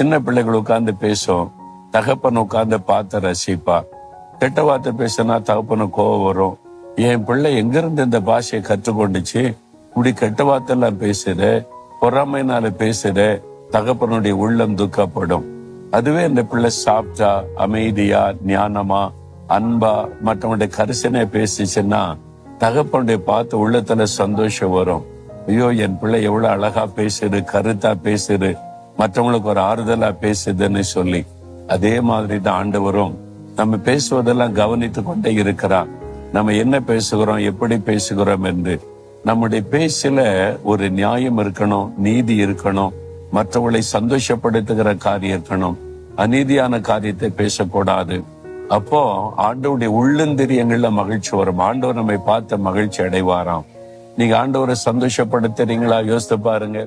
சின்ன பிள்ளைகள் உட்கார்ந்து பேசும். தகப்பன் உட்கார்ந்து பார்த்து ரசிப்பா. கெட்ட வார்த்தை பேசினா தகப்பனு கோவம் வரும். என் பிள்ளை எங்கிருந்து இந்த பாஷையை கற்றுக்கொண்டுச்சு? இப்படி கெட்ட வார்த்தை எல்லாம் பேசுற பொறாமைனால பேசுற தகப்பனுடைய உள்ளம் துக்கப்படும். அதுவே இந்த பிள்ளை சாப்பிட்டா அமைதியா ஞானமா அன்பா மற்றவனுடைய கரிசனை பேசிச்சுன்னா தகப்பனுடைய பார்த்து உள்ளத்துல சந்தோஷம் வரும். ஐயோ என் பிள்ளை எவ்வளவு அழகா பேசுது கருத்தா பேசுது. மற்றவங்களுக்கு ஒரு ஆறுதலா பேசுதுன்னு சொல்லி அதே மாதிரி தான் ஆண்டவரும் நம்ம பேசுவதெல்லாம் கவனித்து கொண்டே இருக்கிறார். நம்ம என்ன பேசுகிறோம் எப்படி பேசுகிறோம் என்று. நம்முடைய பேச்சில ஒரு நியாயம் இருக்கணும் நீதி இருக்கணும் மற்றவர்களை சந்தோஷப்படுத்துகிற காரியம் இருக்கணும். அநீதியான காரியத்தை பேசக்கூடாது. அப்போ ஆண்டவருடைய உள்ளந்திரியங்கள்ல மகிழ்ச்சி வரும். ஆண்டவர் நம்மை பார்த்த மகிழ்ச்சி அடைவாராம். நீங்க ஆண்டவரை சந்தோஷப்படுத்துறீங்களா? யோசித்து பாருங்க.